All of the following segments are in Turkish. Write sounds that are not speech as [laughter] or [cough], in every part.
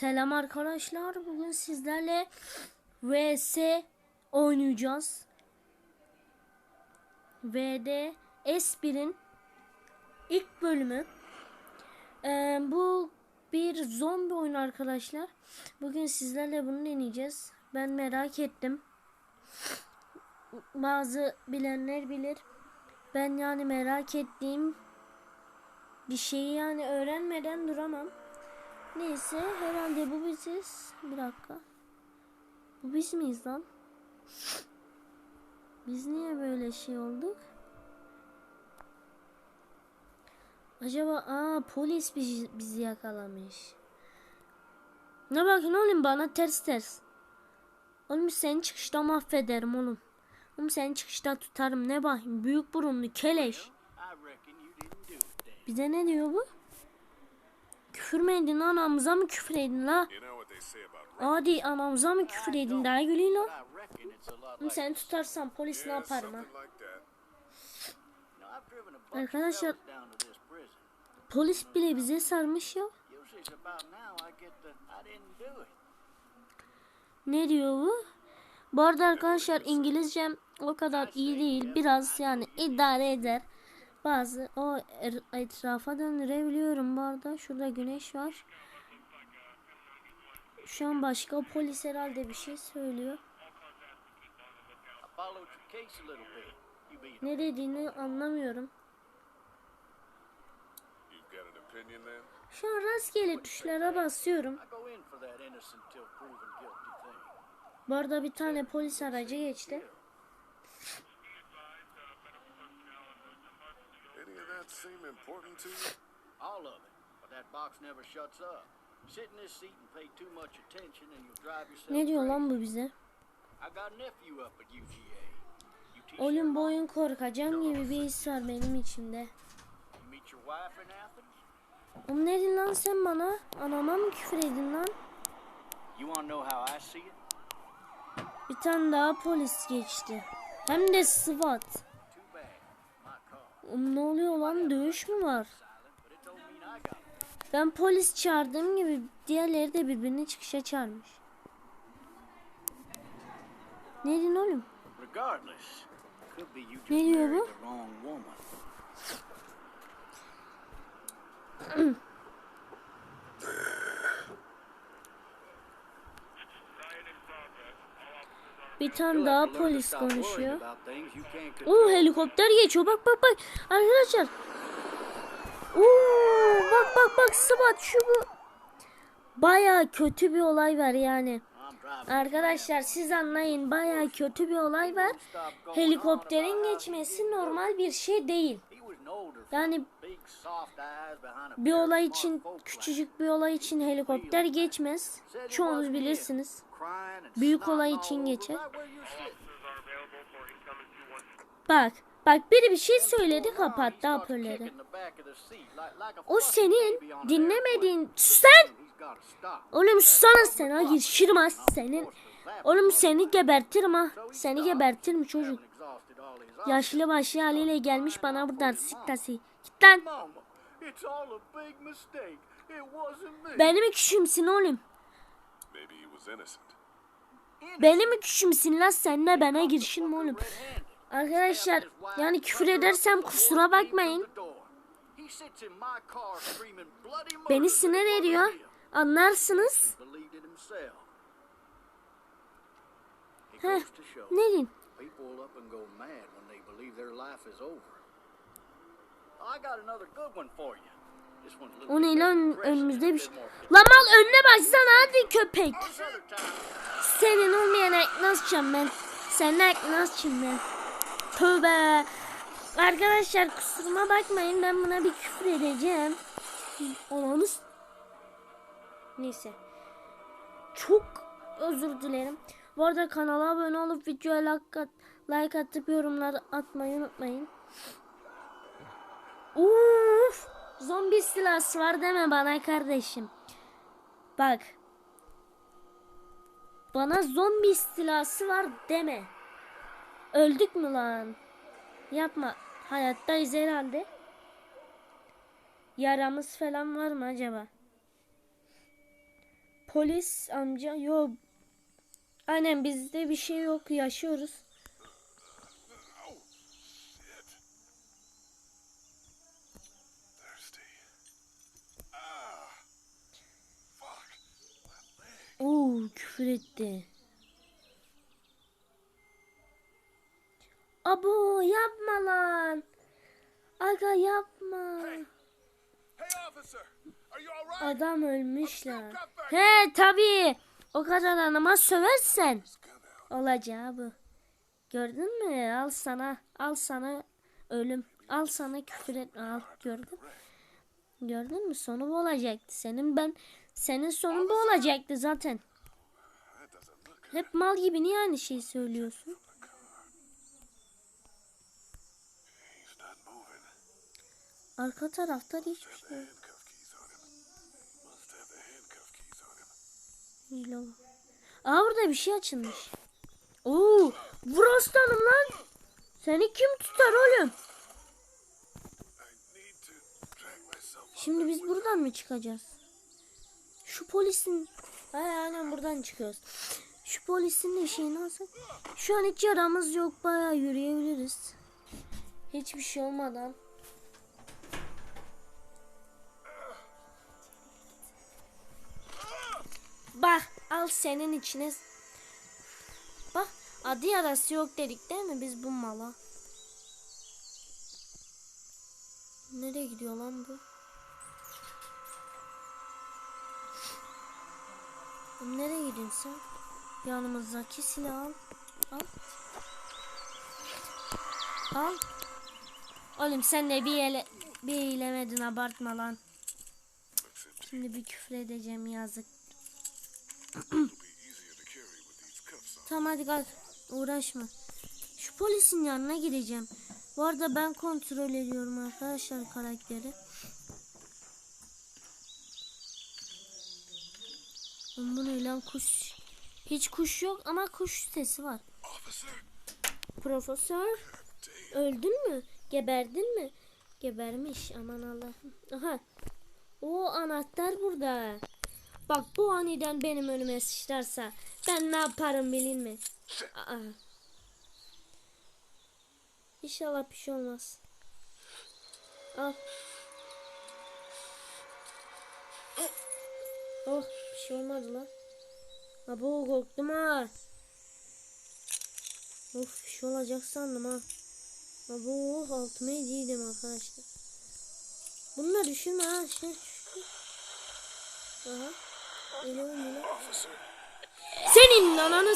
Selam arkadaşlar. Bugün sizlerle VS oynayacağız. VD S1'in ilk bölümü. Ee, bu bir zombi oyunu arkadaşlar. Bugün sizlerle bunu deneyeceğiz. Ben merak ettim. Bazı bilenler bilir. Ben yani merak ettiğim bir şeyi yani öğrenmeden duramam. Neyse herhalde bu biziz. Bir dakika. Bu biz miyiz lan? Biz niye böyle şey olduk? Acaba aa polis bizi, bizi yakalamış. Ne bakın oğlum bana ters ters. Oğlum seni çıkışta mahvederim oğlum. Oğlum seni çıkışta tutarım ne bakayım büyük burunlu keleş. Bize ne diyor bu? Küfür mü edin anamıza mı küfür edin la? Adi anamıza mı küfür edin daha gülüyor la? Seni tutarsam polis ne a bunch Arkadaşlar-. Polis bile bize sarmış ya. Ne diyor bu? Bu arada arkadaşlar İngilizcem o kadar iyi değil. Biraz yani idare eder. Bazı o er- etrafa döndürebiliyorum bu arada. Şurada güneş var. Şu an başka polis herhalde bir şey söylüyor. Ne dediğini anlamıyorum. Şu an rastgele tuşlara basıyorum. Bu arada bir tane polis aracı geçti. Any of that seem important to you? All of it. But that box never shuts up. Sit in this seat and pay too much attention and you'll drive yourself Ne diyor lan bu bize? I got a nephew up at UGA. Oyun boyun korkacağım gibi bir his var benim içimde. Oğlum ne dedin lan sen bana? Anama mı küfür edin lan? You want to know how I see it? Bir tane daha polis geçti. Hem de SWAT. Oğlum ne oluyor lan? Dövüş mü var? Ben polis çağırdığım gibi diğerleri de birbirini çıkışa çağırmış. Ne dedin oğlum? Ne diyor bu? [clears throat] Bir tane daha polis konuşuyor. Oo helikopter geçiyor. Bak bak bak. Arkadaşlar. Oo bak bak bak SWAT şu bu. Baya kötü bir olay var yani. Arkadaşlar siz anlayın baya kötü bir olay var. Helikopterin geçmesi normal bir şey değil. Yani bir olay için küçücük bir olay için helikopter geçmez. Çoğunuz bilirsiniz. Büyük olay için geçer. Bak bak biri bir şey söyledi kapattı hoparlörü. O senin dinlemediğin... Sus lan! Oğlum susana sen ha girişirmez senin. Oğlum seni gebertirim ha. Seni gebertirim çocuk. Yaşlı başlı haliyle gelmiş bana buradan siktasi. Git lan. Benim küçümsün oğlum. Maybe he was innocent. Benim küçümsün lan seninle bana girişin oğlum. Red-handed. Arkadaşlar yani küfür edersem kusura bakmayın. Beni sinir ediyor. Anlarsınız. Heh. Ne diyeyim? I got another good one for you. O ne lan önümüzde bir şey. Lan önüne baksana hadi köpek. Senin olmayan aklını açacağım ben. Senin aklını açayım ben. Tövbe. Arkadaşlar kusuruma bakmayın ben buna bir küfür edeceğim. Ananız. Neyse. Çok özür dilerim. Bu arada kanala abone olup videoya like, at, like atıp yorumlar atmayı unutmayın. Uf! Zombi silahı var deme bana kardeşim. Bak. Bana zombi istilası var deme. Öldük mü lan? Yapma. Hayattayız herhalde. Yaramız falan var mı acaba? polis amca yok. Aynen bizde bir şey yok yaşıyoruz. Oh, shit. Thirsty. Ah. Fuck. My leg. Oo küfür etti. Abo yapma lan. Aga yapma. Adam ölmüş lan. He tabii. O kadar anama söversen. Olacağı bu. Gördün mü? Al sana. Al sana ölüm. Al sana küfür etme. Al gördün. Gördün mü? Sonu bu olacaktı. Senin ben senin sonun bu olacaktı zaten. That doesn't look good. Hep mal gibi niye aynı şeyi söylüyorsun? Arka tarafta hiçbir şey yok. Aa burada bir şey açılmış. Oo, vur aslanım lan. Seni kim tutar oğlum? Şimdi biz buradan mı çıkacağız? Şu polisin... Hay aynen buradan çıkıyoruz. Şu polisin de şeyini alsak. Şu an hiç yaramız yok. Bayağı yürüyebiliriz. Hiçbir şey olmadan. Bak al senin içine. Bak adı yarası yok dedik değil mi biz bu mala? Nereye gidiyor lan bu? Nereye gidiyorsun sen? Yanımızdaki silahı al. Al. Al. Oğlum sen de bir ele bir eylemedin abartma lan. Şimdi bir küfür edeceğim yazık. [clears throat] Tamam hadi kalk. Uğraşma. Şu polisin yanına gideceğim. Bu arada ben kontrol ediyorum arkadaşlar karakteri. Bu ne lan kuş? Hiç kuş yok ama kuş sesi var. Officer. Profesör öldün mü? Geberdin mi? Gebermiş aman Allah'ım. Aha. O anahtar burada. Bak bu aniden benim önüme sıçrarsa ben ne yaparım bilin mi? Aa. İnşallah bir şey olmaz. Al. Oh bir şey olmadı lan. Abo korktum ha. Of bir şey olacak sandım ha. Abo altıma ediydim arkadaşlar. Bununla düşünme ha. Şey, Aha. Senin ananı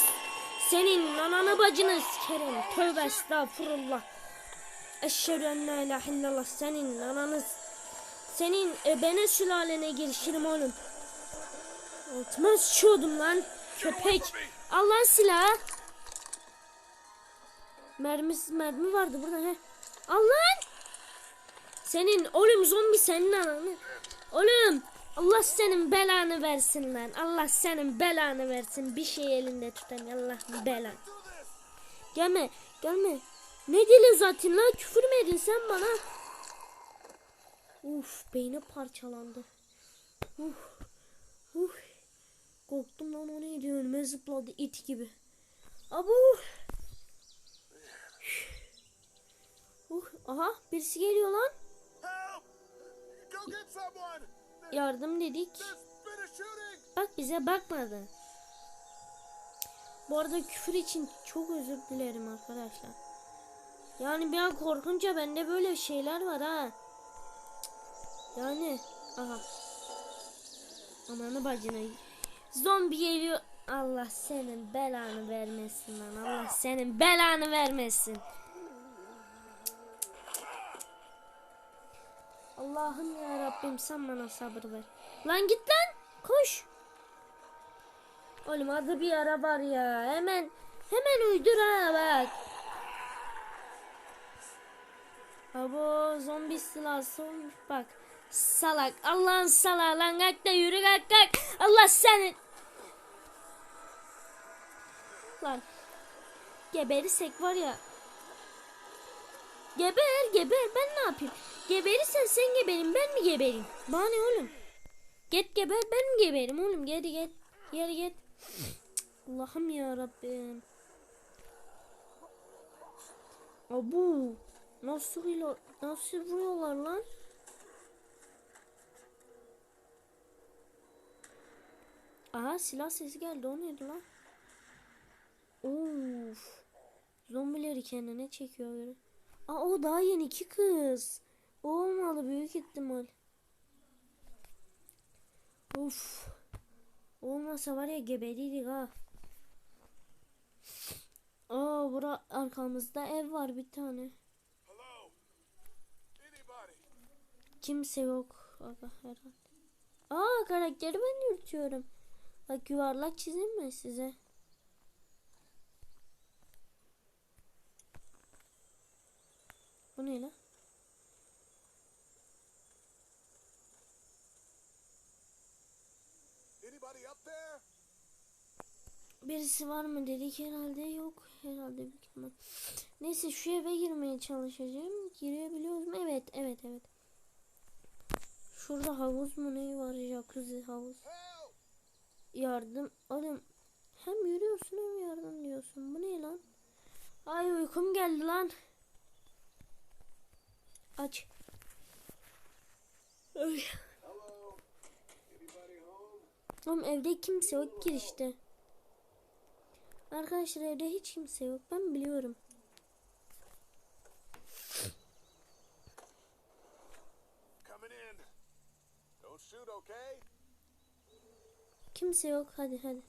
senin ananı bacını sikerim. Tövbe estağfurullah. Eşhedü en la ilahe illallah. Senin ananı senin ebene sülalene girişirim oğlum. Altıma sıçıyordum lan. Köpek. Al lan silahı. Mermisi mermi vardı burada he. Al lan. Senin oğlum zombi senin ananı. Oğlum Allah senin belanı versin lan. Allah senin belanı versin. Bir şey elinde tutan Allah belanı. Gelme gelme. Ne dili zaten lan küfür mü edin sen bana? Uf beyni parçalandı. Uf. Uf. Korktum lan o neydi önüme zıpladı it gibi. Abu. Uh, aha birisi geliyor lan. Yardım dedik. Bak bize bakmadı. Bu arada küfür için çok özür dilerim arkadaşlar. Yani bir an korkunca bende böyle şeyler var ha. Yani aha. Ananı bacını. Zombi geliyor. Allah senin belanı vermesin lan. Allah senin belanı vermesin. Allah'ım ya Rabbim sen bana sabır ver. Lan git lan. Koş. Oğlum adı bir ara var ya. Hemen hemen uydur ha bak. Abo zombi silahı bak. Salak Allah'ın salağı lan kalk da yürü kalk kalk. Allah seni. Lan. Geberirsek var ya. Geber geber ben ne yapayım? Geberirsen sen geberin ben mi gebereyim? Bana ne oğlum? Get geber ben mi geberim oğlum geri gel. Yer git. Allah'ım ya Rabbim. Abu. Nasıl nasıl vuruyorlar lan? Aha silah sesi geldi o neydi lan? Of. Zombileri kendine çekiyor. Aa o daha yeni iki kız. O olmalı büyük ihtimal. Of. Olmasa var ya geberiydik ha. Aa bura arkamızda ev var bir tane. Kimse yok. Aga herhalde. Aa karakteri ben yürütüyorum. Bak yuvarlak çizeyim mi size? Bu ne lan? Anybody up there? Birisi var mı dedik herhalde yok herhalde büyük ihtimal. Neyse şu eve girmeye çalışacağım. Girebiliyoruz mu? Evet evet evet. Şurada havuz mu ne var? Jacuzzi havuz. Yardım. Oğlum hem yürüyorsun hem yardım diyorsun. Bu ne lan? Ay uykum geldi lan. Aç. Ay. Oğlum evde kimse yok girişte. Arkadaşlar evde hiç kimse yok. Ben biliyorum. Kimse yok. Hadi hadi.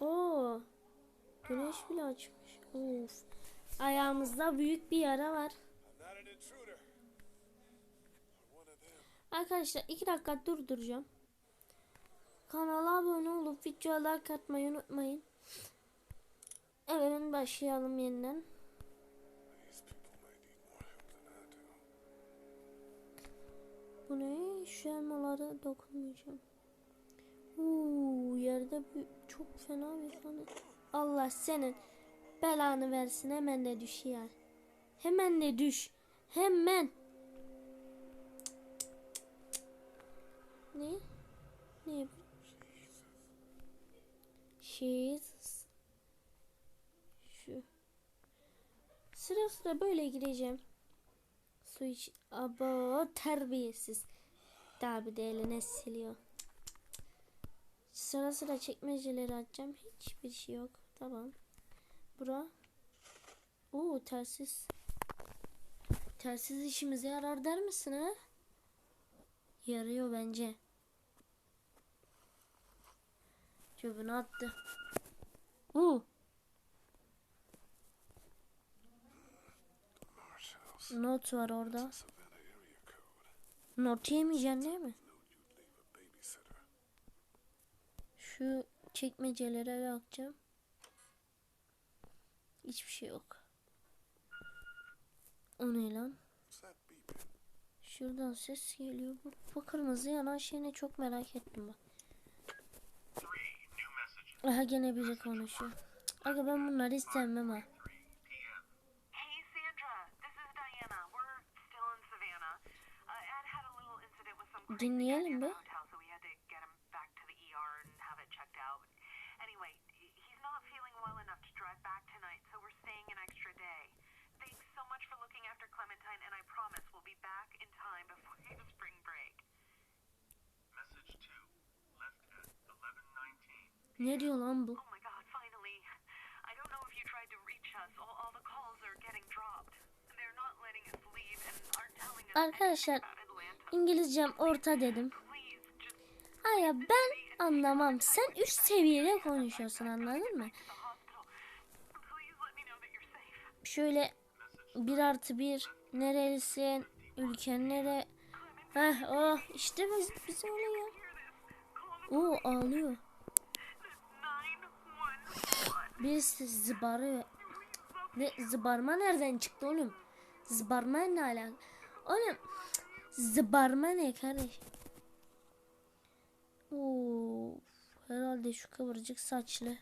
Oo. Güneş bile açmış. Of. Ayağımızda büyük bir yara var. Arkadaşlar iki dakika durduracağım. Kanala abone olup videoya like atmayı unutmayın. Evet başlayalım yeniden. Bu ne? Şu elmalara dokunmayacağım. Uuu yerde bir, çok fena bir tane. Allah senin belanı versin hemen de düş ya. Hemen de düş. Hemen. Ne? Ne? Jesus. Şu. Sıra sıra böyle gireceğim. Su iç. Abo terbiyesiz. Daha bir de eline siliyor. Sıra sıra çekmeceleri açacağım. Hiçbir şey yok. Tamam. Bura. Oo telsiz. Telsiz işimize yarar der misin ha? Yarıyor bence. Cebine attı. Oo. Not var orada. Not yemeyeceksin değil mi? Şu çekmecelere bakacağım. Hiçbir şey yok. O ne lan? Şuradan ses geliyor. Bu, bu kırmızı yanan şeyine çok merak ettim bak. Aha gene biri konuşuyor. Aga ben bunları istemem ha. Hey, Sandra. This is Diana. We're still in Savannah. Uh, Ed had a little incident with some crazy guy Dinleyelim near be. the hotel, so we had to get him back to the ER and have it checked out. Anyway, he- he's not feeling well enough to drive back tonight, so we're staying an extra day. Thanks so much for looking after Clementine, and I promise we'll be back in time before spring break. Message 2, left at 11:19. Ne diyor lan bu? Oh my god, finally. I don't know if you tried to reach us. All, all the calls are getting dropped. They're not letting us leave and aren't telling us Arkadaşlar. İngilizcem orta dedim. Aya ben anlamam. Sen üst seviyede konuşuyorsun anladın mı? the. Şöyle bir artı bir nerelisin? Ülken nere? Heh oh işte biz, biz? Call Oo ağlıyor. 911. Birisi zıbarıyor. Ne zıbarma nereden çıktı oğlum? Zıbarma ne alaka? Oğlum zıbarma ne kardeş? Oo, herhalde şu kıvırcık saçlı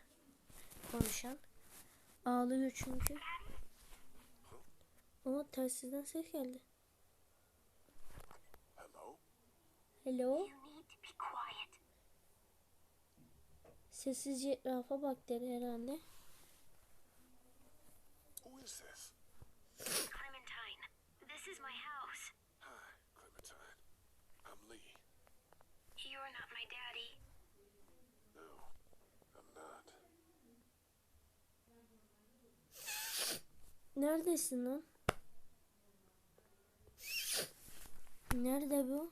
konuşan ağlıyor çünkü. O telsizden ses geldi. Hello? Hello? You need to be quiet. Sessizce etrafa bak dedi herhalde. Who is this? Clementine, this is my house. Hi, Clementine. I'm Lee. You're not my daddy. No, I'm not. Neredesin lan? Nerede bu?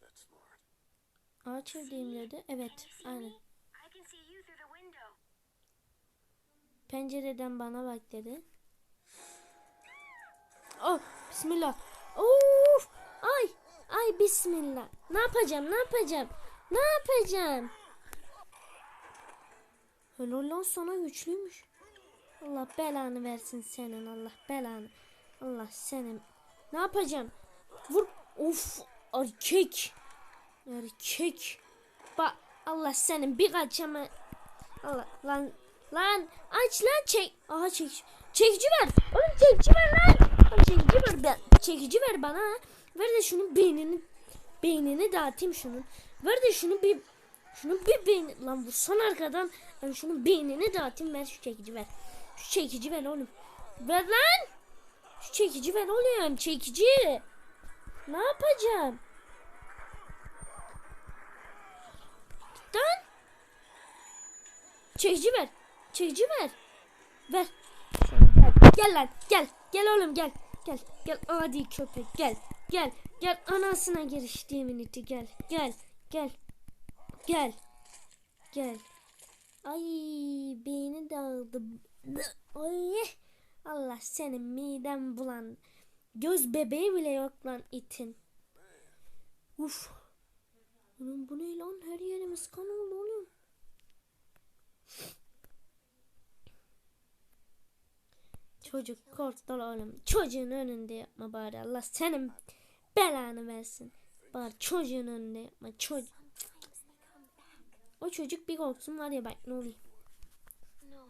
That's smart. Ağaç evdeyim dedi. Evet, aynen. Pencereden bana bak dedi. [gasps] Oh, bismillah. Of! Ay, ay bismillah. Ne yapacağım? Ne yapacağım? Ne yapacağım? Helal lan sana güçlüymüş. Allah belanı versin senin Allah belanı. Allah senin. Ne yapacağım? Vur. Of erkek. Erkek. Bak Allah senin bir kaçama. Allah lan lan aç lan çek. Aha çek. Çekici ver. Oğlum çekici ver lan. Oğlum çekici ver. Ben, çekici ver bana. Ver de şunun beynini beynini dağıtayım şunun. Ver de şunu bir şunun bir beyni lan vursan arkadan ben şunun beynini dağıtayım ver şu çekici ver. Şu çekici ver oğlum. Ver lan. Şu çekici ver oğlum çekici. Ne yapacağım? Git. Çekici ver. Çekici ver. Ver. Gel lan gel. Gel oğlum gel. Gel. Gel adi köpek gel. Gel. Gel anasına giriştiğimin iti gel. Gel. Gel. Gel. Gel. Ay beyni dağıldı. Ay. Allah senin miden bulan. Göz bebeği bile yok lan itin. Uf. Oğlum bu ne lan? Her yerimiz kan oldu oğlum. Çocuk korktu oğlum. Çocuğun önünde yapma bari. Allah senin belanı versin. Bari çocuğun önünde yapma. Çocuk. O çocuk bir korksun var ya bak ne oluyor. [laughs] No.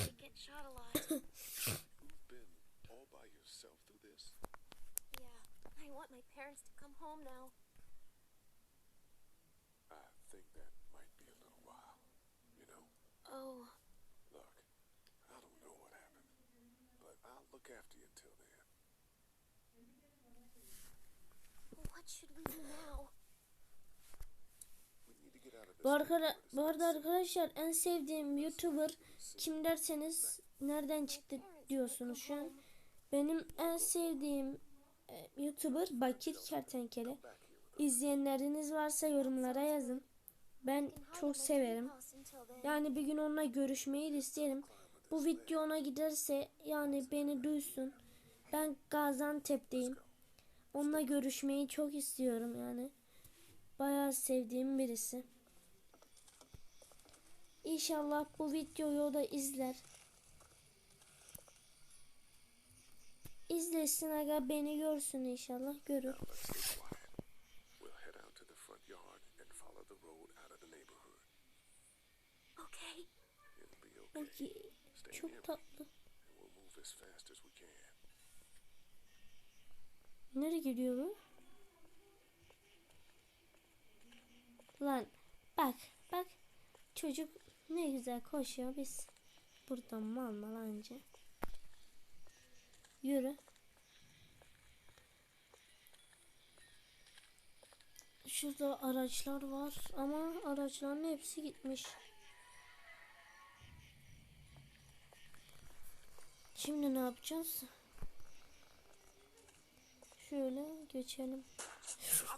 You get shot a lot. You've been all by yourself through this? yeah. I want my parents to come home now. I think that might be a little while. You know, Oh. look, I don't know what happened, but I'll look after you until then. What should we do now? We need to get out of this. Bu, arkada, bu arada arkadaşlar en sevdiğim YouTuber kim derseniz nereden çıktı diyorsunuz şu an. Benim en sevdiğim e, YouTuber Bakir Kertenkele. İzleyenleriniz varsa yorumlara yazın. Ben çok severim. Yani bir gün onunla görüşmeyi isterim. Bu video ona giderse yani beni duysun. Ben Gaziantep'teyim. Onunla görüşmeyi çok istiyorum yani. Bayağı sevdiğim birisi. İnşallah bu videoyu o da izler. İzlesin aga beni görsün inşallah görür. Okay. Okay. Çok tatlı. Nereye gidiyor bu? Lan bak bak çocuk ne güzel koşuyor biz buradan mal mal anca. Yürü. Şurada araçlar var ama araçların hepsi gitmiş. Şimdi ne yapacağız? Şöyle geçelim.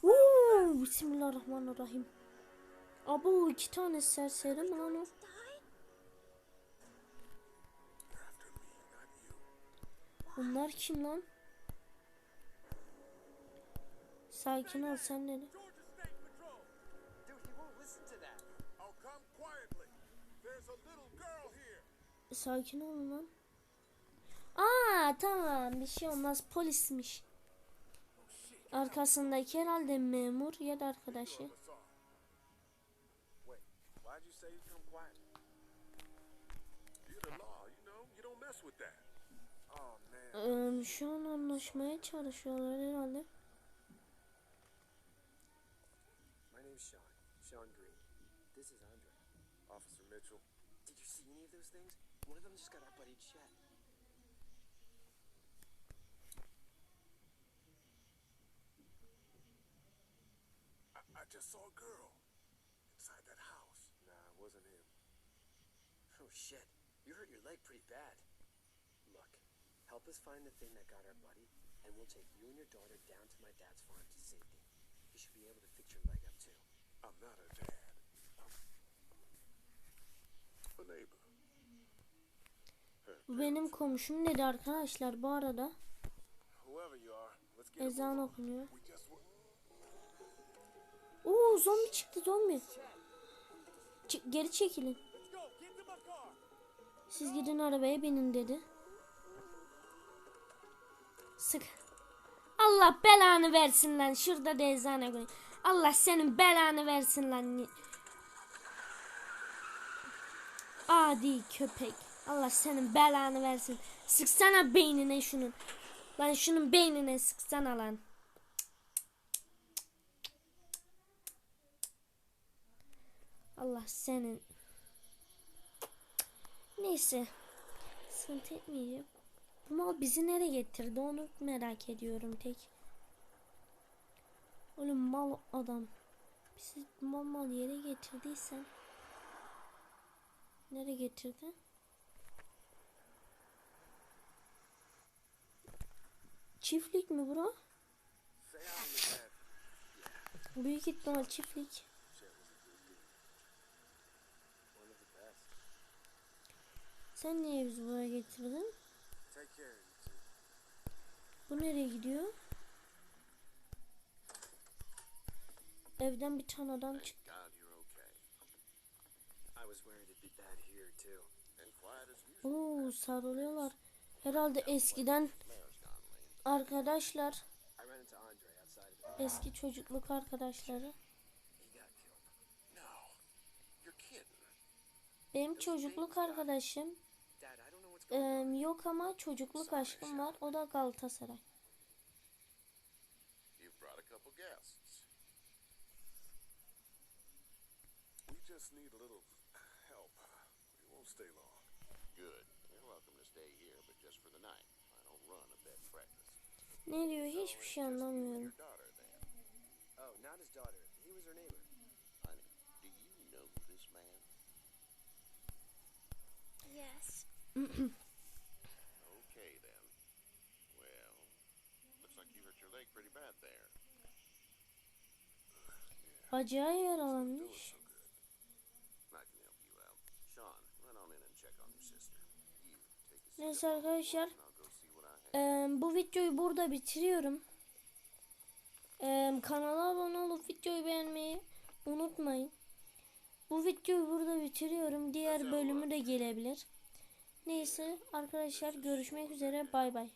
Oo, Bismillahirrahmanirrahim. Abo iki tane serseri mi lan o? Bunlar kim lan? Sakin ol sen dedi. Sakin ol lan. Aa tamam bir şey olmaz polismiş. Arkasındaki herhalde memur ya da arkadaşı. Ee, şu an anlaşmaya çalışıyorlar herhalde. My name's Sean. Sean Green. This is Andre. Officer Mitchell. Did you see any of those things? One of them just got our buddy Chet. I, I just saw a girl inside that house. Nah, it wasn't him. Oh shit. You hurt your leg pretty bad. Help us find the thing that got our buddy, and we'll take you and your daughter down to my dad's farm to safety. He should be able to fix your leg up too. I'm not her dad. I'm a neighbor. Bu benim komşum dedi arkadaşlar bu arada. Whoever you are, let's get a Ezan okunuyor. Oo zombi çıktı zombi. Ç- geri çekilin. Siz gidin arabaya binin dedi. Sık. Allah belanı versin lan. Şurada da eczane koyayım. Allah senin belanı versin lan. Adi köpek. Allah senin belanı versin. Sıksana beynine şunun. Lan şunun beynine sıksana lan. Allah senin. Neyse. Sıkıntı etmeyeceğim. Bu mal bizi nereye getirdi onu merak ediyorum tek. Oğlum mal adam. Bizi mal mal yere getirdiysen. Nereye getirdi? Çiftlik mi dad. Büyük ihtimal çiftlik. Sen niye bizi buraya getirdin? Take care of you two. Bu nereye gidiyor? Evden bir tane adam çıktı. Oo sarılıyorlar. Herhalde eskiden arkadaşlar, eski çocukluk arkadaşları. Benim çocukluk arkadaşım Em, yok ama çocukluk aşkım var. O da Galatasaray. Just need a little help. We won't stay long. Good. You're welcome to stay here, but just for the night. I don't run a bed breakfast. Ne diyor hiçbir şey anlamıyorum. Oh, not his daughter. He was her neighbor. Honey, do you know this man? Yes. Okay, then. Well, looks like you hurt your leg pretty bad there. Acayip yaralanmış. Neyse arkadaşlar. em, bu videoyu burada bitiriyorum. Em, kanala abone olup videoyu beğenmeyi unutmayın. Bu videoyu burada bitiriyorum. Diğer bölümü de gelebilir. Neyse arkadaşlar görüşmek üzere. Bay bay.